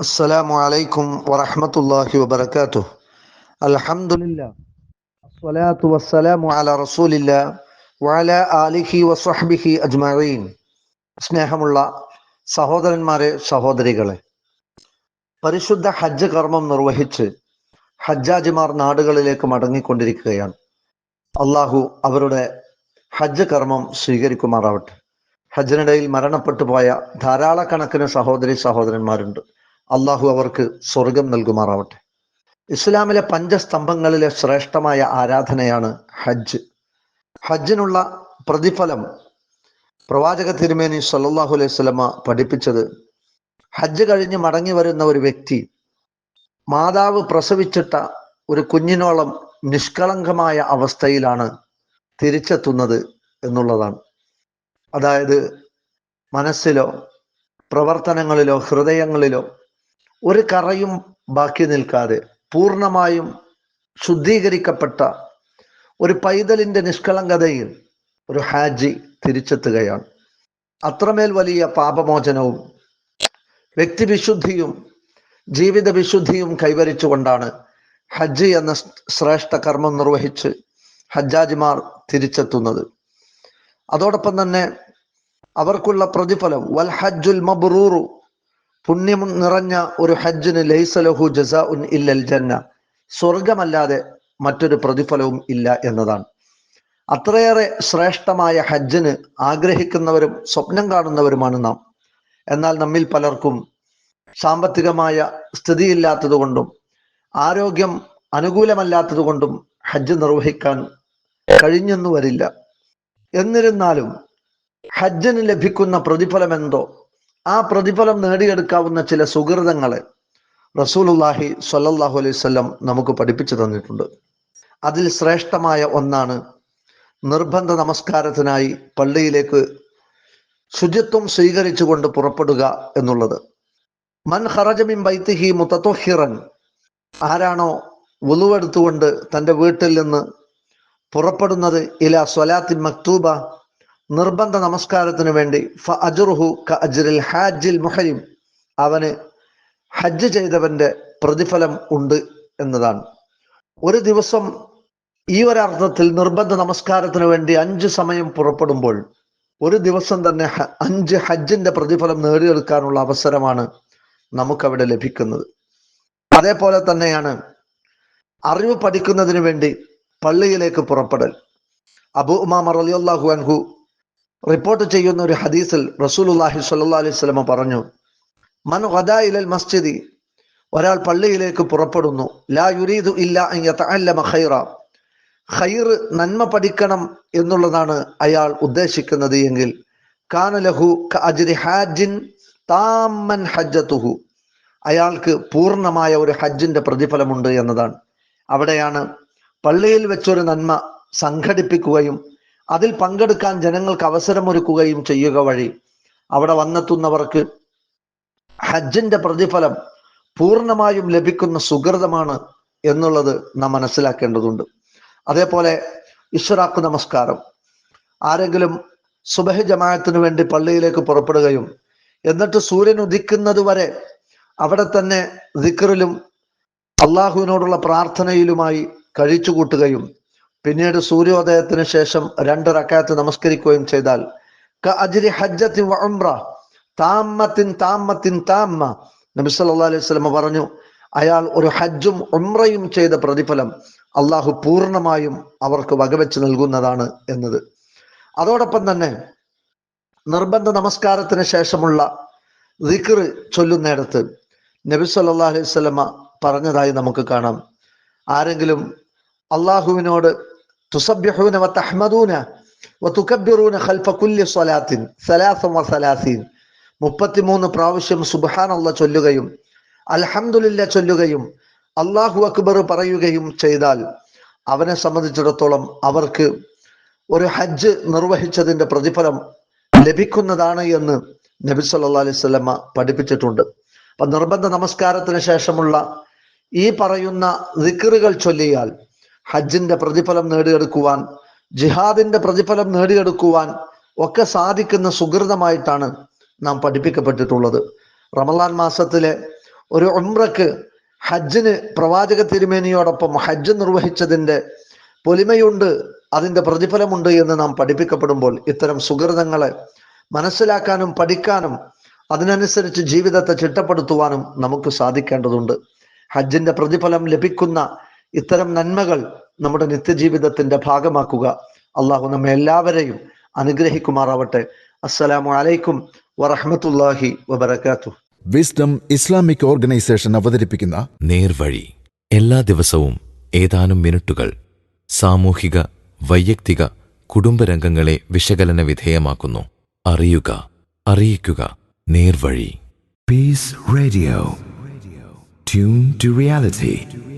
السلام عليكم ورحمة الله وبركاته الحمد لله الصلاة والسلام على رسول الله وعلى آله وصحبه أجمعين സ്നേഹമുള്ള സഹോദരന്മാരെ സഹോദരികളെ പരിശുദ്ധ ഹജ്ജ് കർമ്മം നിർവഹിച്ച് ഹജ്ജാജിമാർ നാടുകളിലേക്ക് മടങ്ങിക്കൊണ്ടിരിക്കുകയാണ് അള്ളാഹു അവരുടെ ഹജ്ജ് കർമ്മം സ്വീകരിക്കുമാറാവട്ടെ ഹജ്ജിനിടയിൽ മരണപ്പെട്ടു പോയ ധാരാളക്കണക്കിന് സഹോദരി സഹോദരന്മാരുണ്ട് അള്ളാഹു അവർക്ക് സ്വർഗം നൽകുമാറാവട്ടെ. ഇസ്ലാമിലെ പഞ്ചസ്തംഭങ്ങളിലെ ശ്രേഷ്ഠമായ ആരാധനയാണ് ഹജ്ജ്. ഹജ്ജിനുള്ള പ്രതിഫലം പ്രവാചക തിരുമേനി സല്ലാഹു അലൈഹി സ്വലമ പഠിപ്പിച്ചത് ഹജ്ജ് കഴിഞ്ഞ് മടങ്ങി വരുന്ന ഒരു വ്യക്തി മാതാവ് പ്രസവിച്ചിട്ട ഒരു കുഞ്ഞിനോളം നിഷ്കളങ്കമായ അവസ്ഥയിലാണ് തിരിച്ചെത്തുന്നത് എന്നുള്ളതാണ്. അതായത് മനസ്സിലോ പ്രവർത്തനങ്ങളിലോ ഹൃദയങ്ങളിലോ ഒരു കറയും ബാക്കി നിൽക്കാതെ പൂർണമായും ശുദ്ധീകരിക്കപ്പെട്ട ഒരു പൈതലിന്റെ നിഷ്കളങ്കതയിൽ ഒരു ഹാജി തിരിച്ചെത്തുകയാണ്. അത്രമേൽ വലിയ പാപമോചനവും വ്യക്തിവിശുദ്ധിയും ജീവിത വിശുദ്ധിയും കൈവരിച്ചുകൊണ്ടാണ് ഹജ്ജ് എന്ന ശ്രേഷ്ഠ കർമ്മം നിർവഹിച്ച് ഹജ്ജാജിമാർ തിരിച്ചെത്തുന്നത്. അതോടൊപ്പം തന്നെ അവർക്കുള്ള പ്രതിഫലം വൽ ഹജ്ജുൽ മബ്റൂറു പുണ്യം നിറഞ്ഞ ഒരു ഹജ്ജിന് ലൈസലഹു ജസ ഉൻ ഇല്ലൽ ജന്ന. സ്വർഗമല്ലാതെ മറ്റൊരു പ്രതിഫലവും ഇല്ല എന്നതാണ്. അത്രയേറെ ശ്രേഷ്ഠമായ ഹജ്ജിന് ആഗ്രഹിക്കുന്നവരും സ്വപ്നം കാണുന്നവരുമാണ് നാം. എന്നാൽ നമ്മിൽ പലർക്കും സാമ്പത്തികമായ സ്ഥിതിയില്ലാത്തത് കൊണ്ടും ആരോഗ്യം അനുകൂലമല്ലാത്തതുകൊണ്ടും ഹജ്ജ് നിർവഹിക്കാൻ കഴിഞ്ഞെന്നു വരില്ല. എന്നിരുന്നാലും ഹജ്ജിന് ലഭിക്കുന്ന പ്രതിഫലം എന്തോ ആ പ്രതിഫലം നേടിയെടുക്കാവുന്ന ചില സുഹൃതങ്ങളെ റസൂലുല്ലാഹി സ്വല്ലല്ലാഹു അലൈഹി വസല്ലം നമുക്ക് പഠിപ്പിച്ചു തന്നിട്ടുണ്ട്. അതിൽ ശ്രേഷ്ഠമായ ഒന്നാണ് നിർബന്ധ നമസ്കാരത്തിനായി പള്ളിയിലേക്ക് ശുചിത്വം സ്വീകരിച്ചുകൊണ്ട് പുറപ്പെടുക എന്നുള്ളത്. മൻ ഹറജമിൻ ബൈത്തിഹി മുത്തത്തൊഹിറൻ ആരാണോ ഉളുവെടുത്തുകൊണ്ട് തന്റെ വീട്ടിൽ നിന്ന് പുറപ്പെടുന്നത് ഇല സ്വലാത്തിൻ മക്തൂബ നിർബന്ധ നമസ്കാരത്തിന് വേണ്ടി ഫ അജുറുഹു ക അജ്റിൽ ഹാജിൽ മുഹരിം. അവന് ഹജ്ജ് ചെയ്തവന്റെ പ്രതിഫലം ഉണ്ട് എന്നതാണ്. ഒരു ദിവസം ഈ ഒരർത്ഥത്തിൽ നിർബന്ധ നമസ്കാരത്തിന് വേണ്ടി അഞ്ച് സമയം പുറപ്പെടുമ്പോൾ ഒരു ദിവസം തന്നെ അഞ്ച് ഹജ്ജിന്റെ പ്രതിഫലം നേടിയെടുക്കാനുള്ള അവസരമാണ് നമുക്കവിടെ ലഭിക്കുന്നത്. അതേപോലെ തന്നെയാണ് അറിവ് പഠിക്കുന്നതിന് വേണ്ടി പള്ളിയിലേക്ക് പുറപ്പെടൽ. അബു ഉമാമർ റലിയല്ലാഹു അൻഹു റിപ്പോർട്ട് ചെയ്യുന്ന ഒരു ഹദീസിൽ റസൂലുല്ലാഹി സ്വല്ലാ അലൈഹി സ്വലമ പറഞ്ഞു മൻ ഇലൽ മസ്ജിദി ഒരാൾ പള്ളിയിലേക്ക് പുറപ്പെടുന്നു. ലാ യുരീദു ഇല്ല അല്ലമ ഖൈറ. ഖൈർ നന്മ പഠിക്കണം എന്നുള്ളതാണ് അയാൾ ഉദ്ദേശിക്കുന്നത് എങ്കിൽ കാനലഹു അജ്രി ഹാജിൻ താമൻ ഹജ്ജത്തുഹു. അയാൾക്ക് പൂർണമായ ഒരു ഹജ്ജിന്റെ പ്രതിഫലമുണ്ട് എന്നതാണ്. അവിടെയാണ് പള്ളിയിൽ വെച്ചൊരു നന്മ സംഘടിപ്പിക്കുകയും അതിൽ പങ്കെടുക്കാൻ ജനങ്ങൾക്ക് അവസരമൊരുക്കുകയും ചെയ്യുക വഴി അവിടെ വന്നെത്തുന്നവർക്ക് ഹജ്ജിന്റെ പ്രതിഫലം പൂർണമായും ലഭിക്കുന്ന സുഹൃതമാണ് എന്നുള്ളത് നാം മനസ്സിലാക്കേണ്ടതുണ്ട്. അതേപോലെ ഇശ്വറാക്ക് നമസ്കാരം. ആരെങ്കിലും സുബഹ ജമാഅത്തിന് വേണ്ടി പള്ളിയിലേക്ക് പുറപ്പെടുകയും എന്നിട്ട് സൂര്യൻ ഉദിക്കുന്നത് വരെ അവിടെ തന്നെ ദിക്കറിലും അള്ളാഹുവിനോടുള്ള പ്രാർത്ഥനയിലുമായി കഴിച്ചു കൂട്ടുകയും പിന്നീട് സൂര്യോദയത്തിന് ശേഷം രണ്ട് റക്കാത്ത് നമസ്കരിക്കുകയും ചെയ്താൽ അജ്രി ഹജ്ജത്തിൻ ഉംറ താമത്തിൻ താമത്തിൻ താമ നബി അലൈഹി സ്വലമ പറഞ്ഞു അയാൾ ഒരു ഹജ്ജും ഉംറയും ചെയ്ത പ്രതിഫലം അള്ളാഹു പൂർണമായും അവർക്ക് വകവെച്ച് നൽകുന്നതാണ് എന്നത്. അതോടൊപ്പം തന്നെ നിർബന്ധ നമസ്കാരത്തിന് ശേഷമുള്ള ദിക്ർ ചൊല്ലുന്നിടത്ത് നബി സല്ലാ അലൈഹി സ്വലമ പറഞ്ഞതായി നമുക്ക് കാണാം. ആരെങ്കിലും അള്ളാഹുവിനോട് തുസബ്യഹൂന وتحمدون وتكبرون خلف كل സ്വലാത്തിൻ സലാസം വ സലാസീൻ മുപ്പത്തിമൂന്ന് പ്രാവശ്യം സുബ്ഹാനല്ല ചൊല്ലുകയും അൽഹംദുലില്ല ചൊല്ലുകയും അള്ളാഹു അക്ബർ പറയുകയും ചെയ്താൽ അവനെ സംബന്ധിച്ചിടത്തോളം അവർക്ക് ഒരു ഹജ്ജ് നിർവഹിച്ചതിന്റെ പ്രതിഫലം ലഭിക്കുന്നതാണ് എന്ന് നബി സല്ലാ അലൈഹി സ്വലമ പഠിപ്പിച്ചിട്ടുണ്ട്. അപ്പൊ നിർബന്ധ നമസ്കാരത്തിന് ശേഷമുള്ള ഈ പറയുന്ന ദിക്കറുകൾ ചൊല്ലിയാൽ ഹജ്ജിന്റെ പ്രതിഫലം നേടിയെടുക്കുവാൻ ജിഹാദിന്റെ പ്രതിഫലം നേടിയെടുക്കുവാൻ ഒക്കെ സാധിക്കുന്ന സുഹൃതമായിട്ടാണ് നാം പഠിപ്പിക്കപ്പെട്ടിട്ടുള്ളത്. റമലാൻ മാസത്തിലെ ഒരു ഉംറക്ക് ഹജ്ജിന് പ്രവാചക തിരുമേനിയോടൊപ്പം ഹജ്ജ് നിർവഹിച്ചതിന്റെ പൊലിമയുണ്ട് അതിന്റെ പ്രതിഫലമുണ്ട് എന്ന് നാം പഠിപ്പിക്കപ്പെടുമ്പോൾ ഇത്തരം സുഹൃതങ്ങളെ മനസ്സിലാക്കാനും പഠിക്കാനും അതിനനുസരിച്ച് ജീവിതത്തെ ചിട്ടപ്പെടുത്തുവാനും നമുക്ക് സാധിക്കേണ്ടതുണ്ട്. ഹജ്ജിന്റെ പ്രതിഫലം ലഭിക്കുന്ന ഇത്തരം നന്മകൾ നമ്മുടെ നിത്യജീവിതത്തിന്റെ ഭാഗമാക്കുക. അള്ളാഹു നമ്മെ എല്ലാവരെയും അനുഗ്രഹിക്കുമാറാവട്ടെ. അസ്സലാമു അലൈക്കും വറഹ്മത്തുള്ളാഹി വബർക്കാത്തു വിസ്ഡം ഇസ്ലാമിക് ഓർഗനൈസേഷൻ അവതരിപ്പിക്കുന്ന നേർവഴി. എല്ലാ ദിവസവും ഏതാനും മിനിറ്റുകൾ സാമൂഹിക വൈയക്തിക കുടുംബരംഗങ്ങളെ വിശകലന വിധേയമാക്കുന്നു. അറിയുക അറിയിക്കുക. നേർവഴി. Peace radio tune to reality.